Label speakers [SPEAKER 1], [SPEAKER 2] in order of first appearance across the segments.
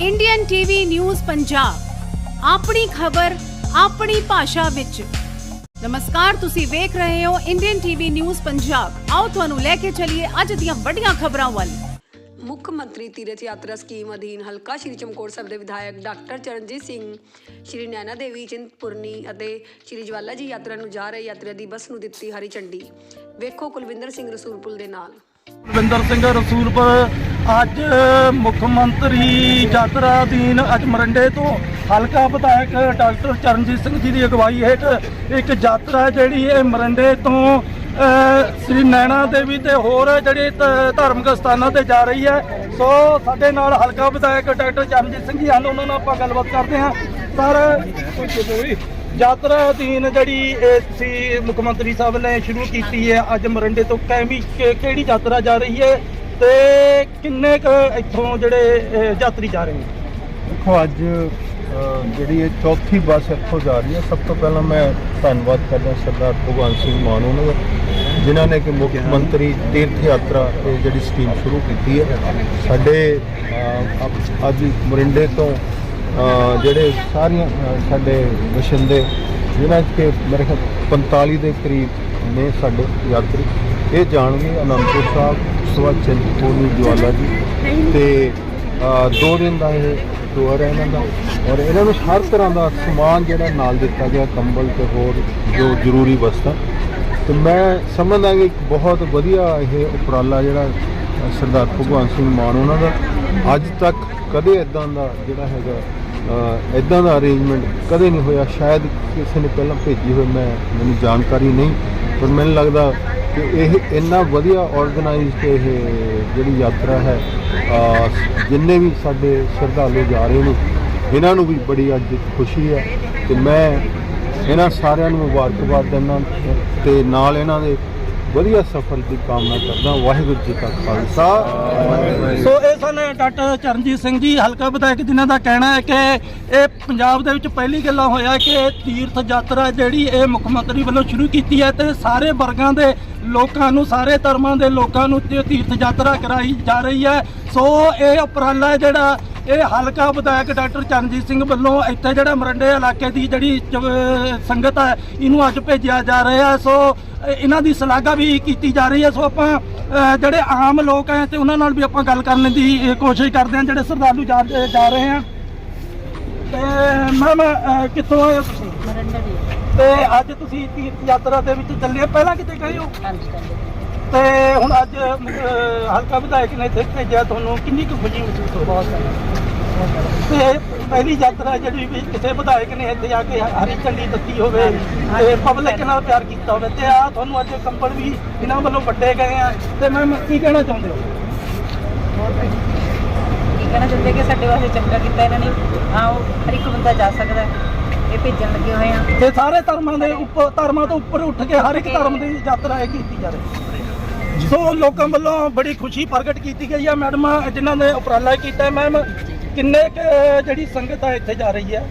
[SPEAKER 1] Indian TV news Punjab ਆਪਣੀ ਖਬਰ ਆਪਣੀ ਭਾਸ਼ਾ ਵਿੱਚ। ਨਮਸਕਾਰ ਤੁਸੀਂ ਵੇਖ ਰਹੇ ਹੋ ਇੰਡੀਅਨ ਟੀਵੀ ਨਿਊਜ਼ ਪੰਜਾਬ ਆਓ ਤੁਹਾਨੂੰ ਲੈ ਕੇ ਚੱਲੀਏ ਅੱਜ ਦੀਆਂ ਵੱਡੀਆਂ ਖਬਰਾਂ ਵੱਲ।
[SPEAKER 2] ਮੁੱਖ ਮੰਤਰੀ ਤੀਰਥ ਯਾਤਰਾ ਸਕੀਮ ਅਧੀਨ ਹਲਕਾ ਸ਼੍ਰੀ ਚਮਕੌਰ ਸਾਹਿਬ ਦੇ ਵਿਧਾਇਕ ਡਾਕਟਰ ਚਰਨਜੀਤ ਸਿੰਘ ਸ਼੍ਰੀ ਨੈਣਾ ਦੇਵੀ ਚਿੰਤਪੁਰਨੀ ਅਤੇ ਸ਼੍ਰੀ ਜਵਾਲਾ ਜੀ ਯਾਤਰਾ ਨੂੰ ਜਾ ਰਹੇ ਯਾਤਰੀਆਂ ਦੀ ਬੱਸ ਨੂੰ ਦਿੱਤੀ ਹਰੀ ਝੰਡੀ। ਵੇਖੋ ਕੁਲਵਿੰਦਰ ਸਿੰਘ ਰਸੂਲਪੁਰ ਦੇ ਨਾਲ।
[SPEAKER 3] ਰਵਿੰਦਰ ਸਿੰਘ ਰਸੂਲਪੁਰ ਅੱਜ ਮੁੱਖ ਮੰਤਰੀ ਯਾਤਰਾ ਅਧੀਨ ਅੱਜ ਮਰੰਡੇ ਤੋਂ ਹਲਕਾ ਵਿਧਾਇਕ ਡਾਕਟਰ ਚਰਨਜੀਤ ਸਿੰਘ ਜੀ ਦੀ ਅਗਵਾਈ ਹੇਠ ਇੱਕ ਯਾਤਰਾ ਜਿਹੜੀ ਇਹ ਮਰੰਡੇ ਤੋਂ ਸ੍ਰੀ ਨੈਣਾ ਦੇਵੀ ਤੇ ਹੋਰ ਜਿਹੜੇ ਧ- ਧਾਰਮਿਕ ਸਥਾਨਾਂ ਤੇ ਜਾ ਰਹੀ ਹੈ। ਸੋ ਸਾਡੇ ਨਾਲ ਹਲਕਾ ਵਿਧਾਇਕ ਡਾਕਟਰ ਚਰਨਜੀਤ ਸਿੰਘ ਜੀ ਹਨ, ਉਹਨਾਂ ਨਾਲ ਆਪਾਂ ਗੱਲਬਾਤ ਕਰਦੇ ਹਾਂ। ਸਰ, ਯਾਤਰਾ ਅਧੀਨ ਜਿਹੜੀ ਸੀ ਮੁੱਖ ਮੰਤਰੀ ਸਾਹਿਬ ਨੇ ਸ਼ੁਰੂ ਕੀਤੀ ਹੈ ਅੱਜ ਮਰੰਡੇ ਤੋਂ ਕੈਮੀ ਕਿ- ਕਿਹੜੀ ਯਾਤਰਾ ਜਾ ਰਹੀ ਹੈ? ਤੇ ਕਿੰਨੇ ਕੁ ਇੱਥੋਂ ਜਿਹੜੇ ਅਹ, ਯਾਤਰੀ ਜਾ ਰਹੇ ਨੇ?
[SPEAKER 4] ਦੇਖੋ ਅੱਜ ਅ, ਜਿਹੜੀ ਇਹ ਚੌਥੀ ਬੱਸ ਇੱਥੋਂ ਜਾ ਰਹੀ ਹੈ ਸਭ ਤੋਂ ਪਹਿਲਾਂ ਮੈਂ ਧੰਨਵਾਦ ਕਰਦਾ ਸਰਦਾਰ ਭਗਵੰਤ ਸਿੰਘ ਮਾਨ ਉਹਨਾਂ ਦਾ ਜਿਨ੍ਹਾਂ ਨੇ ਕਿ ਮੁੱਖ ਮੰਤਰੀ ਤੀਰਥ ਯਾਤਰਾ ਤੇ ਜਿਹੜੀ ਸਕੀਮ ਸ਼ੁਰੂ ਕੀਤੀ ਹੈ। ਸਾਡੇ ਅ, ਅੱਜ ਮਰਿੰਡੇ ਤੋਂ ਅ, ਜਿਹੜੇ ਸਾਰੀਆਂ ਅ, ਸਾਡੇ ਵਸਿੰਦੇ ਜਿਨ੍ਹਾਂ 'ਚ ਕਿ ਮੇਰੇ ਖਿਆਲ 45 ਦੇ ਕਰੀਬ ਨੇ ਸਾਡੇ ਯਾਤਰੀ। ਇਹ ਜਾਣਗੇ ਅਨੰਦਪੁਰ ਸਾਹਿਬ ਸਵਾ ਚਿੰਤਪੁਰਨੀ ਜਵਾਲਾ ਜੀ। ਤੇ ਦੋ ਦਿਨ ਦਾ ਇਹ ਟੂਰ ਹੈ ਇਹਨਾਂ ਦਾ। ਔਰ ਇਹਨਾਂ ਨੂੰ ਹਰ ਤਰ੍ਹਾਂ ਦਾ ਸਮਾਨ ਜਿਹੜਾ ਨਾਲ ਦਿੱਤਾ ਗਿਆ, ਕੰਬਲ ਤੇ ਹੋਰ ਜੋ ਜ਼ਰੂਰੀ ਵਸਤਾਂ। ਤੇ ਮੈਂ ਸਮਝਦਾ ਕਿ ਇੱਕ ਬਹੁਤ ਵਧੀਆ ਇਹ ਉਪਰਾਲਾ ਜਿਹੜਾ ਸਰਦਾਰ ਭਗਵੰਤ ਸਿੰਘ ਮਾਨ ਉਹਨਾਂ ਦਾ। ਅੱਜ ਤੱਕ ਕਦੇ ਇਦਾਂ ਦਾ ਜਿਹੜਾ ਹੈਗਾ ਇਦਾਂ ਦਾ ਅਰੇਂਜਮੈਂਟ ਕਦੇ ਨਹੀਂ ਹੋਇਆ। ਸ਼ਾਇਦ ਕਿਸੇ ਨੇ ਪਹਿਲਾਂ ਭੇਜੀ ਹੋਈ ਮੈਂ, ਮੈਨੂੰ ਜਾਣਕਾਰੀ ਨਹੀਂ। ਪਰ ਮੈਨੂੰ ਲੱਗਦਾ ਕਿ ਇਹ ਇੰਨਾ ਵਧੀਆ ਆਰਗੇਨਾਈਜ਼ਡ ਇਹ ਜਿਹੜੀ ਯਾਤਰਾ ਹੈ ਜਿੰਨੇ ਵੀ ਸਾਡੇ ਸ਼ਰਧਾਲੂ ਜਾ ਰਹੇ ਨੇ, ਇਹਨਾਂ ਨੂੰ ਵੀ ਬੜੀ ਅੱਜ ਖੁਸ਼ੀ ਹੈ ਤੇ ਮੈਂ ਇਹਨਾਂ ਸਾਰਿਆਂ ਨੂੰ ਮੁਬਾਰਕਬਾਦ ਦਿੰਦਾ ਤੇ ਨਾਲ ਇਹਨਾਂ ਦੇ ਵਧੀਆ ਸਫਰ ਦੀ ਕਾਮਨਾ ਕਰਦਾ, ਵਾਹਿਗੁਰੂ ਜੀ ਕਾ ਖਾਲਸਾ।
[SPEAKER 3] ਸੋ ਇਹ ਸਨ ਡਾਕਟਰ ਚਰਨਜੀਤ ਸਿੰਘ ਜੀ, ਹਲਕਾ ਵਿਧਾਇਕ ਜਿਨ੍ਹਾਂ ਦਾ ਕਹਿਣਾ ਹੈ ਕਿ ਇਹ ਪੰਜਾਬ ਦੇ ਵਿੱਚ ਪਹਿਲੀ ਗੱਲਾਂ ਹੋਇਆ ਕਿ ਤੀਰਥ ਯਾਤਰਾ ਜਿਹੜੀ ਇਹ ਮੁੱਖ ਮੰਤਰੀ ਵੱਲੋਂ ਸ਼ੁਰੂ ਕੀਤੀ ਹੈ ਤੇ ਸਾਰੇ ਵਰਗਾਂ ਦੇ ਲੋਕਾਂ ਨੂੰ, ਸਾਰੇ ਧਰਮਾਂ ਦੇ ਲੋਕਾਂ ਨੂੰ ਤੀਰਥ ਯਾਤਰਾ ਕਰਾਈ ਜਾ ਰਹੀ ਹੈ। ਸੋ ਇਹ ਉਪਰਾਲਾ ਜਿਹੜਾ ਇਹ ਹਲਕਾ ਵਿਧਾਇਕ ਡਾਕਟਰ ਚਰਨਜੀਤ ਸਿੰਘ ਵੱਲੋਂ ਇੱਥੇ ਜਿਹੜਾ ਮਰੰਡੇ ਇਲਾਕੇ ਦੀ ਜਿਹੜੀ ਸੰਗਤ ਹੈ ਇਹਨੂੰ ਅੱਜ ਭੇਜਿਆ ਜਾ ਰਿਹਾ ਹੈ। ਸੋ ਇਹ- ਇਹਨਾਂ ਦੀ ਸ਼ਲਾਘਾ ਵੀ ਕੀਤੀ ਜਾ ਰਹੀ ਹੈ। ਸੋ ਆਪਾਂ ਜਿਹੜੇ ਆਮ ਲੋਕ ਹੈ ਤੇ ਉਹਨਾਂ ਨਾਲ ਵੀ ਆਪਾਂ ਗੱਲ ਕਰਨ ਦੀ ਕੋਸ਼ਿਸ਼ ਕਰਦੇ ਹਾਂ। ਜਿਹੜੇ ਸ਼ਰਧਾਲੂ ਜਾ ਰਹੇ ਆ ਤੇ ਮੈਮ ਕਿੱਥੋਂ ਆਏ ਹੋ ਤੁਸੀਂ? ਤੇ ਅੱਜ ਤੁਸੀਂ ਤੀਰਥ ਯਾਤਰਾ ਦੇ ਵਿੱਚ ਚੱਲੇ ਹੋ। ਪਹਿਲਾਂ ਕਿਤੇ ਗਏ ਹੋ? ਤੇ ਹੁਣ ਅੱਜ ਹਲਕਾ ਵਿਧਾਇਕ ਨੇ ਇੱਥੇ ਭੇਜਿਆ ਤੁਹਾਨੂੰ ਕਿੰਨੀ ਕੁ ਖੁਸ਼ੀ ਮਹਿਸੂਸ ਹੋ ਰਹੀ ਹੈ? ਤੇ ਪਹਿਲੀ ਯਾਤਰਾ ਜਿਹੜੀ ਵੀ ਕਿਸੇ ਵਿਧਾਇਕ ਨੇ ਇੱਥੇ ਆ ਕੇ ਹਰੀ ਝੰਡੀ ਦਿੱਤੀ ਹੋਵੇ ਤੇ ਪਬਲਿਕ ਨਾਲ ਪਿਆਰ ਕੀਤਾ ਹੋਵੇ ਤੇ ਆ ਤੁਹਾਨੂੰ ਅੱਜ ਕੰਬਲ ਵੀ ਇਹਨਾਂ ਵੱਲੋਂ ਵੱਡੇ ਗਏ ਆ। ਤੇ ਮੈਂ ਕੀ ਕਹਿਣਾ ਚਾਹੁੰਦੇ ਹੋ?
[SPEAKER 5] ਕੀ ਕਹਿਣਾ ਚਾਹੁੰਦੇ ਕਿ ਸਾਡੇ ਵਾਸਤੇ ਚੰਗਾ ਕੀਤਾ ਇਹਨਾਂ ਨੇ? ਆਓ ਹਰ ਇੱਕ ਬੰਦਾ ਜਾ ਸਕਦਾ ਹੈ। ਇਹ ਭੇਜਣ ਲੱਗੇ ਹੋਏ ਆ।
[SPEAKER 3] ਤੇ ਸਾਰੇ ਧਰਮਾਂ ਦੇ ਉੱਪਰ ਧਰਮਾਂ ਤੋਂ ਉੱਪਰ ਉੱਠ ਕੇ ਹਰ ਇੱਕ ਧਰਮ ਦੀ ਯਾਤਰਾ ਇਹ ਕੀਤੀ ਜਾ ਰਹੀ ਹੈ। ਸੋ ਲੋਕਾਂ ਵੱਲੋਂ ਬੜੀ ਖੁਸ਼ੀ ਪ੍ਰਗਟ ਕੀਤੀ ਗਈ ਹੈ ਮੈਡਮ, ਜਿਨ੍ਹਾਂ ਨੇ ਉਪਰਾਲਾ ਕੀਤਾ ਮੈਮ, ਕਿੰਨੇ ਕੁ ਜਿਹੜੀ ਸੰਗਤ ਆ ਇੱਥੇ ਜਾ ਰਹੀ ਹੈ?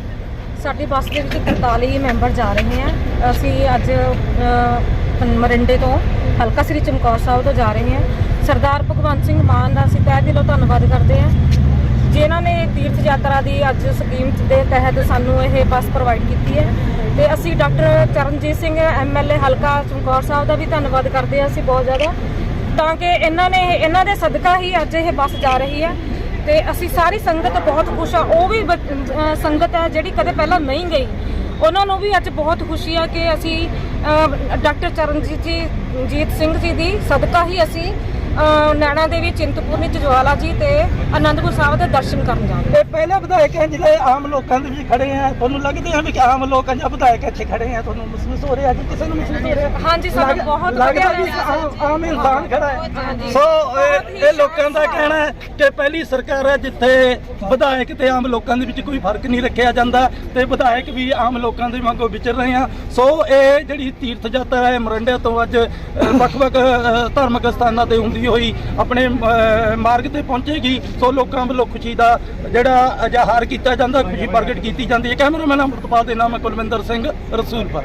[SPEAKER 6] ਸਾਡੀ ਬੱਸ ਦੇ ਵਿੱਚ 43 ਮੈਂਬਰ ਜਾ ਰਹੇ ਹਾਂ। ਅਸੀਂ ਅੱਜ ਮਰਿੰਡੇ ਤੋਂ ਹਲਕਾ ਸ੍ਰੀ ਚਮਕੌਰ ਸਾਹਿਬ ਤੋਂ ਜਾ ਰਹੇ ਹਾਂ। ਸਰਦਾਰ ਭਗਵੰਤ ਸਿੰਘ ਮਾਨ ਦਾ ਅਸੀਂ ਤਹਿ ਦਿਲੋਂ ਧੰਨਵਾਦ ਕਰਦੇ ਹਾਂ। ਜਿਨ੍ਹਾਂ ਨੇ ਤੀਰਥ ਯਾਤਰਾ ਦੀ ਅੱਜ ਸਕੀਮ ਦੇ ਤਹਿਤ ਸਾਨੂੰ ਇਹ ਬੱਸ ਪ੍ਰੋਵਾਈਡ ਕੀਤੀ ਹੈ। ਤੇ ਅਸੀਂ ਡਾਕਟਰ ਚਰਨਜੀਤ ਸਿੰਘ ਐਮਐਲਏ ਹਲਕਾ ਚਮਕੌਰ ਸਾਹਿਬ ਦਾ ਵੀ ਧੰਨਵਾਦ ਕਰਦੇ ਹਾਂ। ਅਸੀਂ ਬਹੁਤ ਜ਼ਿਆਦਾ ਤਾਂ ਕਿ ਇਹਨਾਂ ਨੇ, ਇਹਨਾਂ ਦੇ ਸਦਕਾ ਹੀ ਅੱਜ ਇਹ ਬੱਸ ਜਾ ਰਹੀ ਹੈ ਤੇ ਅਸੀਂ ਸਾਰੀ ਸੰਗਤ ਬਹੁਤ ਖੁਸ਼ ਆ। ਉਹ ਵੀ ਸੰਗਤ ਹੈ ਜਿਹੜੀ ਕਦੇ ਪਹਿਲਾਂ ਨਹੀਂ ਗਈ। ਉਹਨਾਂ ਨੂੰ ਵੀ ਅੱਜ ਬਹੁਤ ਖੁਸ਼ੀ ਆ ਕਿ ਅਸੀਂ ਡਾਕਟਰ ਚਰਨਜੀਤ ਜੀ, ਜੀਤ ਸਿੰਘ ਜੀ ਦੀ ਸਦਕਾ ਹੀ ਅਸੀਂ ਨੈਣਾ ਦੇਵੀ ਚਿੰਤਪੁਰਨੀ ਜਜਵਾਲਾ ਜੀ ਤੇ ਆਨੰਦਪੁਰ ਸਾਹਿਬ ਦੇ ਦਰਸ਼ਨ ਕਰਨ ਜਾਵਾਂਗੇ
[SPEAKER 3] ਇਹ ਪਹਿਲੇ ਵਿਧਾਇਕ ਹੈ ਜਿਹੜੇ ਆਮ ਲੋਕਾਂ ਦੇ ਵਿੱਚ ਖੜੇ ਆ। ਤੁਹਾਨੂੰ ਲੱਗਦੇ ਆ ਵੀ ਕਿ ਆਮ ਲੋਕਾਂ ਜਾਂ ਵਿਧਾਇਕ ਇੱਥੇ ਖੜੇ ਆ। ਤੁਹਾਨੂੰ ਮਹਿਸੂਸ ਹੋ ਰਿਹਾ ਜੀ? ਕਿਸੇ ਨੂੰ ਮਹਿਸੂਸ ਹੋ ਰਿਹਾ?
[SPEAKER 6] ਹਾਂਜੀ, ਸਾਨੂੰ ਬਹੁਤ
[SPEAKER 3] ਲੱਗਦਾ ਵੀ। ਆਮ- ਆਮ ਇਨਸਾਨ ਖੜਾ ਹੈ। ਸੋ ਇਹ- ਇਹ ਲੋਕਾਂ ਦਾ ਕਹਿਣਾ ਹੈ ਕਿ ਪਹਿਲੀ ਸਰਕਾਰ ਹੈ ਜਿੱਥੇ ਵਿਧਾਇਕ ਤੇ ਆਮ ਲੋਕਾਂ ਦੇ ਵਿੱਚ ਕੋਈ ਫ਼ਰਕ ਨਹੀਂ ਰੱਖਿਆ ਜਾਂਦਾ ਤੇ ਵਿਧਾਇਕ ਵੀ ਆਮ ਲੋਕਾਂ ਦੇ ਵਾਂਗੂ ਵਿਚਰ ਰਹੇ ਆ। ਸੋ ਇਹ ਜਿਹੜੀ ਤੀਰਥ ਯਾਤਰਾ ਹੈ ਮਰੰਡੇ ਤੋਂ ਅੱਜ ਅ, ਵੱਖ-ਵੱਖ ਅ, ਧਾਰਮਿਕ ਸਥਾਨਾਂ ਤੇ ਹੁੰਦੀ ਹੋਈ, ਆਪਣੇ ਮਾਰਗ ਤੇ ਪਹੁੰਚੇਗੀ, ਸੋ ਲੋਕਾਂ ਵੱਲੋਂ ਖੁਸ਼ੀ ਦਾ ਜਿਹੜਾ ਇਜ਼ਹਾਰ ਕੀਤਾ ਜਾਂਦਾ, ਖੁਸ਼ੀ ਪ੍ਰਗਟ ਕੀਤੀ ਜਾਂਦੀ ਹੈ। ਕੈਮਰਾਮੈਨ ਅਮਰਤਪਾਲ ਦੇ ਨਾਮ ਹੈ ਕੁਲਵਿੰਦਰ ਸਿੰਘ ਰਸੂਲਪੁਰ